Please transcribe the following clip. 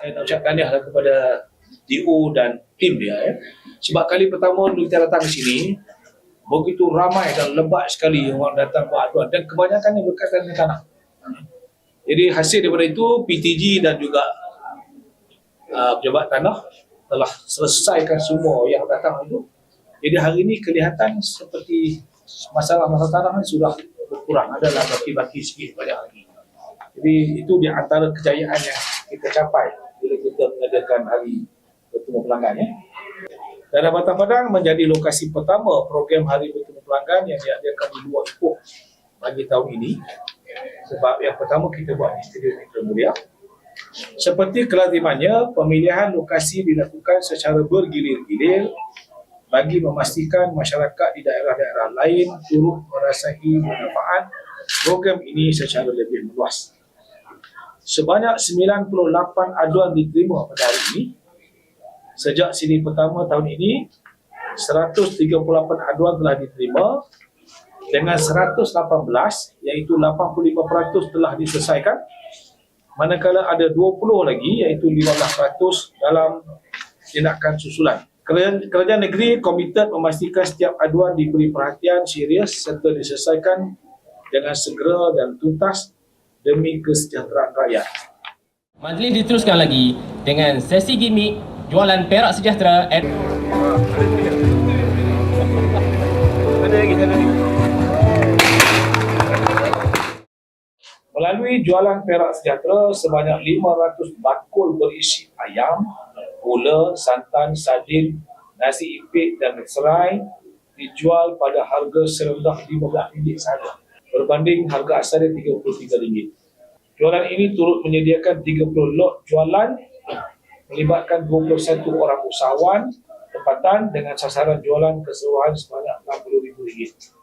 saya nak ucap tahniah kepada DO dan tim dia ya. Sebab kali pertama dulu kita datang ke sini begitu ramai dan lebat sekali orang datang buat aduan dan kebanyakan yang berkaitan dengan tanah. Jadi hasil daripada itu PTG dan juga uh, pejabat tanah telah selesaikan semua yang datang itu. Jadi hari ini kelihatan seperti masalah-masalah tanah ini sudah berkurang adalah baki-baki sikit hari ini. Jadi itu di antara kejayaan yang kita capai kita mengadakan hari bertemu pelanggan ya. Dan Batang Padang menjadi lokasi pertama program Hari Bertemu Pelanggan yang diadakan di luar Ipoh bagi tahun ini. Sebab yang pertama kita buat di Studio Negeri Mulia. Seperti kelazimannya, pemilihan lokasi dilakukan secara bergilir-gilir bagi memastikan masyarakat di daerah-daerah lain turut merasai manfaat program ini secara lebih meluas. Sebanyak 98 aduan diterima pada hari ini. Sejak sini pertama tahun ini 138 aduan telah diterima. Dengan 118 iaitu 85% telah diselesaikan. Manakala ada 20 lagi iaitu 15% dalam tindakan susulan. Kerajaan, kerajaan negeri komited memastikan setiap aduan diberi perhatian serius serta diselesaikan dengan segera dan tuntas demi kesejahteraan rakyat. Majlis diteruskan lagi dengan sesi gimmick jualan perak sejahtera at Melalui jualan perak sejahtera sebanyak 500 bakul berisi ayam, gula, santan, sardin, nasi ipit dan serai dijual pada harga serendah RM15 sahaja berbanding harga asal dia RM33. Jualan ini turut menyediakan 30 lot jualan melibatkan 21 orang usahawan tempatan dengan sasaran jualan keseluruhan sebanyak RM60,000.